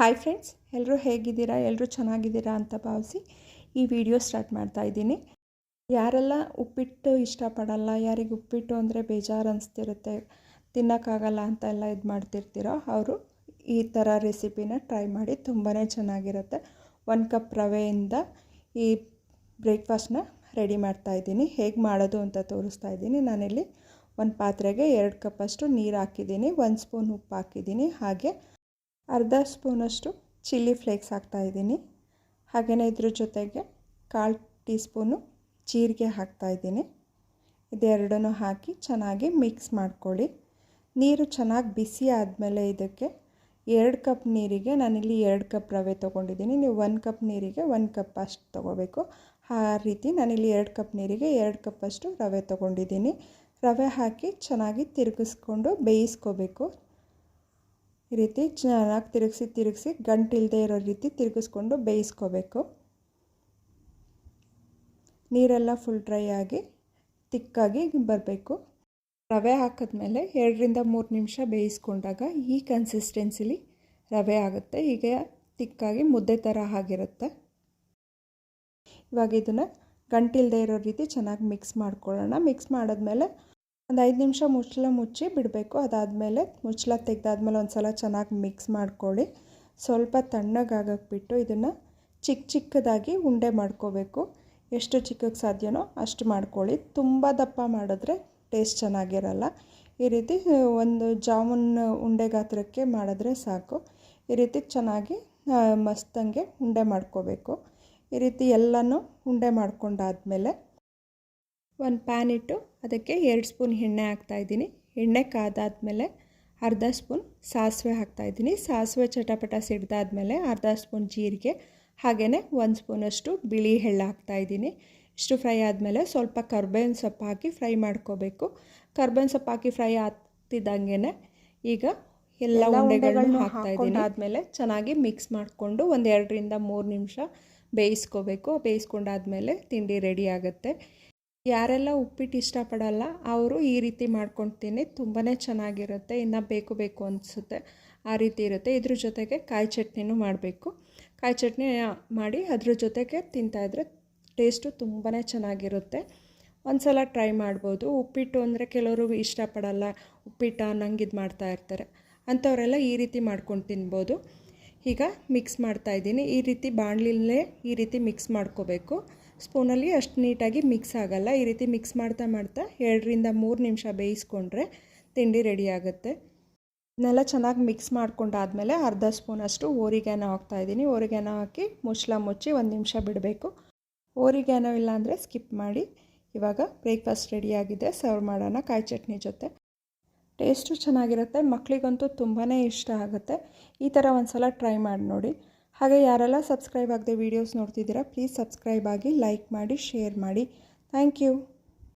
Hi friends ಎಲ್ಲರೂ ಹೇಗಿದ್ದೀರಾ? ಎಲ್ಲರೂ ಚೆನ್ನಾಗಿದ್ದೀರಾ ಅಂತ ಭಾವಿಸಿ ಈ ವಿಡಿಯೋ ಸ್ಟಾರ್ಟ್ ಮಾಡ್ತಾ ಇದ್ದೀನಿ. ಯಾರೆಲ್ಲ ಉಪ್ಪಿಟ್ಟು ಇಷ್ಟಪಡಲ್ಲ, ಯಾರಿಗೆ ಉಪ್ಪಿಟ್ಟು ಅಂದರೆ ಬೇಜಾರು ಅನಿಸ್ತಿರುತ್ತೆ, ತಿನ್ನೋಕ್ಕಾಗಲ್ಲ ಅಂತ ಎಲ್ಲ ಇದು ಮಾಡ್ತಿರ್ತೀರೋ, ಅವರು ಈ ಥರ ರೆಸಿಪಿನ ಟ್ರೈ ಮಾಡಿ ತುಂಬಾ ಚೆನ್ನಾಗಿರುತ್ತೆ. ಒಂದು ಕಪ್ ರವೆಯಿಂದ ಈ ಬ್ರೇಕ್ಫಾಸ್ಟ್ನ ರೆಡಿ ಮಾಡ್ತಾ ಇದ್ದೀನಿ. ಹೇಗೆ ಮಾಡೋದು ಅಂತ ತೋರಿಸ್ತಾ ಇದ್ದೀನಿ. ನಾನಿಲ್ಲಿ ಒಂದು ಪಾತ್ರೆಗೆ ಎರಡು ಕಪ್ಪಷ್ಟು ನೀರು ಹಾಕಿದ್ದೀನಿ. ಒಂದು ಸ್ಪೂನ್ ಉಪ್ಪು ಹಾಕಿದ್ದೀನಿ. ಹಾಗೆ ಅರ್ಧ ಸ್ಪೂನಷ್ಟು ಚಿಲ್ಲಿ ಫ್ಲೇಕ್ಸ್ ಹಾಕ್ತಾಯಿದ್ದೀನಿ ಹಾಗೆಯೇ ಇದ್ರ ಜೊತೆಗೆ ಕಾಲು ಟೀ ಸ್ಪೂನು ಜೀರಿಗೆ ಹಾಕ್ತಾಯಿದ್ದೀನಿ ಇದೆರಡನ್ನೂ ಹಾಕಿ ಚೆನ್ನಾಗಿ ಮಿಕ್ಸ್ ಮಾಡ್ಕೊಳ್ಳಿ. ನೀರು ಚೆನ್ನಾಗಿ ಬಿಸಿ ಆದಮೇಲೆ ಇದಕ್ಕೆ ಎರಡು ಕಪ್ ನೀರಿಗೆ, ನಾನಿಲ್ಲಿ ಎರಡು ಕಪ್ ರವೆ ತೊಗೊಂಡಿದ್ದೀನಿ. ನೀವು ಒಂದು ಕಪ್ ನೀರಿಗೆ ಒಂದು ಕಪ್ ಅಷ್ಟು ತೊಗೋಬೇಕು. ಆ ರೀತಿ ನಾನಿಲ್ಲಿ ಎರಡು ಕಪ್ ನೀರಿಗೆ ಎರಡು ಕಪ್ಪಷ್ಟು ರವೆ ತೊಗೊಂಡಿದ್ದೀನಿ. ರವೆ ಹಾಕಿ ಚೆನ್ನಾಗಿ ತಿರುಗಿಸ್ಕೊಂಡು ಬೇಯಿಸ್ಕೋಬೇಕು. ಈ ರೀತಿ ಚೆನ್ನಾಗಿ ತಿರುಗಿಸಿ ತಿರುಗಿಸಿ ಗಂಟಿಲ್ಲದೆ ಇರೋ ರೀತಿ ತಿರುಗಿಸ್ಕೊಂಡು ಬೇಯಿಸ್ಕೋಬೇಕು. ನೀರೆಲ್ಲ ಫುಲ್ ಡ್ರೈ ಆಗಿ ತಿಕ್ಕಾಗಿ ಬರಬೇಕು. ರವೆ ಹಾಕಿದ್ಮೇಲೆ ಎರಡರಿಂದ ಮೂರು ನಿಮಿಷ ಬೇಯಿಸ್ಕೊಂಡಾಗ ಈ ಕನ್ಸಿಸ್ಟೆನ್ಸಿಲಿ ರವೆ ಆಗುತ್ತೆ. ಹೀಗೆ ತಿಕ್ಕಾಗಿ ಮುದ್ದೆ ಥರ ಆಗಿರುತ್ತೆ. ಇವಾಗ ಇದನ್ನು ಗಂಟಿಲ್ಲದೆ ಇರೋ ರೀತಿ ಚೆನ್ನಾಗಿ ಮಿಕ್ಸ್ ಮಾಡ್ಕೊಳ್ಳೋಣ. ಮಿಕ್ಸ್ ಮಾಡಿದ್ಮೇಲೆ ಒಂದು ಐದು ನಿಮಿಷ ಮುಚ್ಚಳ ಮುಚ್ಚಿ ಬಿಡಬೇಕು. ಅದಾದಮೇಲೆ ಮುಚ್ಚಳ ತೆಗೆದಾದ್ಮೇಲೆ ಒಂದು ಸಲ ಚೆನ್ನಾಗಿ ಮಿಕ್ಸ್ ಮಾಡ್ಕೊಳ್ಳಿ. ಸ್ವಲ್ಪ ತಣ್ಣಗಾಗಕ್ಕೆ ಬಿಟ್ಟು ಇದನ್ನು ಚಿಕ್ಕ ಚಿಕ್ಕದಾಗಿ ಉಂಡೆ ಮಾಡ್ಕೋಬೇಕು. ಎಷ್ಟು ಚಿಕ್ಕಕ್ಕೆ ಸಾಧ್ಯನೋ ಅಷ್ಟು ಮಾಡ್ಕೊಳ್ಳಿ. ತುಂಬ ದಪ್ಪ ಮಾಡಿದ್ರೆ ಟೇಸ್ಟ್ ಚೆನ್ನಾಗಿರಲ್ಲ. ಈ ರೀತಿ ಒಂದು ಜಾಮೂನ್ ಉಂಡೆ ಗಾತ್ರಕ್ಕೆ ಮಾಡಿದ್ರೆ ಸಾಕು. ಈ ರೀತಿ ಚೆನ್ನಾಗಿ ಮಸ್ತಂಗೆ ಉಂಡೆ ಮಾಡ್ಕೋಬೇಕು. ಈ ರೀತಿ ಎಲ್ಲನೂ ಉಂಡೆ ಮಾಡ್ಕೊಂಡಾದಮೇಲೆ ಒಂದು ಪ್ಯಾನ್ ಇಟ್ಟು ಅದಕ್ಕೆ ಎರಡು ಸ್ಪೂನ್ ಎಣ್ಣೆ ಹಾಕ್ತಾಯಿದ್ದೀನಿ ಎಣ್ಣೆ ಕಾದಾದಮೇಲೆ ಅರ್ಧ ಸ್ಪೂನ್ ಸಾಸಿವೆ ಹಾಕ್ತಾಯಿದ್ದೀನಿ ಸಾಸಿವೆ ಚಟಪಟ ಸಿಡ್ದಾದ್ಮೇಲೆ ಅರ್ಧ ಸ್ಪೂನ್ ಜೀರಿಗೆ ಹಾಗೆಯೇ ಒಂದು ಸ್ಪೂನಷ್ಟು ಬಿಳಿ ಎಳ್ಳು ಹಾಕ್ತಾಯಿದ್ದೀನಿ ಇಷ್ಟು ಫ್ರೈ ಆದಮೇಲೆ ಸ್ವಲ್ಪ ಕರ್ಬೇವಿನ ಸೊಪ್ಪು ಹಾಕಿ ಫ್ರೈ ಮಾಡ್ಕೋಬೇಕು. ಕರ್ಬೇವಿನ ಸೊಪ್ಪು ಹಾಕಿ ಫ್ರೈ ಆಗ್ತಿದ್ದಂಗೆ ಈಗ ಎಲ್ಲ ಉಂಡೆಗಳನ್ನ ಹಾಕ್ತಾಯಿದ್ದೀನಿ ಆದಮೇಲೆ ಚೆನ್ನಾಗಿ ಮಿಕ್ಸ್ ಮಾಡಿಕೊಂಡು ಒಂದು ಎರಡರಿಂದ ಮೂರು ನಿಮಿಷ ಬೇಯಿಸ್ಕೋಬೇಕು. ಬೇಯಿಸ್ಕೊಂಡಾದ್ಮೇಲೆ ತಿಂಡಿ ರೆಡಿ ಆಗುತ್ತೆ. ಯಾರೆಲ್ಲ ಉಪ್ಪಿಟ್ಟು ಇಷ್ಟಪಡಲ್ಲ, ಅವರು ಈ ರೀತಿ ಮಾಡ್ಕೊಳ್ತೀನಿ ತುಂಬಾ ಚೆನ್ನಾಗಿರುತ್ತೆ, ಇನ್ನು ಬೇಕು ಬೇಕು ಅನಿಸುತ್ತೆ, ಆ ರೀತಿ ಇರುತ್ತೆ. ಇದ್ರ ಜೊತೆಗೆ ಕಾಯಿ ಚಟ್ನಿನೂ ಮಾಡಬೇಕು. ಕಾಯಿ ಚಟ್ನಿ ಮಾಡಿ ಅದ್ರ ಜೊತೆಗೆ ತಿಂತಾಯಿದ್ರೆ ಟೇಸ್ಟು ತುಂಬಾ ಚೆನ್ನಾಗಿರುತ್ತೆ. ಒಂದು ಸಲ ಟ್ರೈ ಮಾಡ್ಬೋದು. ಉಪ್ಪಿಟ್ಟು ಅಂದರೆ ಕೆಲವರು ಇಷ್ಟಪಡಲ್ಲ, ಉಪ್ಪಿಟ್ಟು ನಂಗೆ ಇದು ಮಾಡ್ತಾ ಇರ್ತಾರೆ. ಅಂಥವರೆಲ್ಲ ಈ ರೀತಿ ಮಾಡ್ಕೊಂಡು ತಿನ್ಬೋದು. ಈಗ ಮಿಕ್ಸ್ ಮಾಡ್ತಾಯಿದ್ದೀನಿ ಈ ರೀತಿ ಬಾಣಲಿಲೇ ಈ ರೀತಿ ಮಿಕ್ಸ್ ಮಾಡ್ಕೋಬೇಕು. ಸ್ಪೂನಲ್ಲಿ ಅಷ್ಟು ನೀಟಾಗಿ ಮಿಕ್ಸ್ ಆಗೋಲ್ಲ. ಈ ರೀತಿ ಮಿಕ್ಸ್ ಮಾಡ್ತಾ ಮಾಡ್ತಾ ಎರಡರಿಂದ ಮೂರು ನಿಮಿಷ ಬೇಯಿಸ್ಕೊಂಡ್ರೆ ತಿಂಡಿ ರೆಡಿ ಆಗುತ್ತೆ. ಇದನ್ನೆಲ್ಲ ಚೆನ್ನಾಗಿ ಮಿಕ್ಸ್ ಮಾಡ್ಕೊಂಡಾದಮೇಲೆ ಅರ್ಧ ಸ್ಪೂನಷ್ಟು ಹಾಕ್ತಾ ಹಾಕ್ತಾಯಿದ್ದೀನಿ ಓರಿಗ್ಯಾನೋ ಹಾಕಿ ಮುಚ್ಚಳ ಮುಚ್ಚಿ ಒಂದು ನಿಮಿಷ ಬಿಡಬೇಕು. ಹೋರಿಗೆನೋ ಇಲ್ಲಾಂದರೆ ಸ್ಕಿಪ್ ಮಾಡಿ. ಇವಾಗ ಬ್ರೇಕ್ಫಾಸ್ಟ್ ರೆಡಿಯಾಗಿದೆ ಸರ್ವ್ ಮಾಡೋಣ ಕಾಯಿ ಚಟ್ನಿ ಜೊತೆ. ಟೇಸ್ಟು ಚೆನ್ನಾಗಿರುತ್ತೆ. ಮಕ್ಕಳಿಗಂತೂ ತುಂಬಾ ಇಷ್ಟ ಆಗುತ್ತೆ. ಈ ಥರ ಒಂದು ಸಲ ಟ್ರೈ ಮಾಡಿ ನೋಡಿ. ಹಾಗೆ ಯಾರೆಲ್ಲ ಸಬ್ಸ್ಕ್ರೈಬ್ ಆಗದೆ ವೀಡಿಯೋಸ್ ನೋಡ್ತಿದ್ದೀರಾ ಪ್ಲೀಸ್ ಸಬ್ಸ್ಕ್ರೈಬ್ ಆಗಿ ಲೈಕ್ ಮಾಡಿ ಶೇರ್ ಮಾಡಿ. Thank you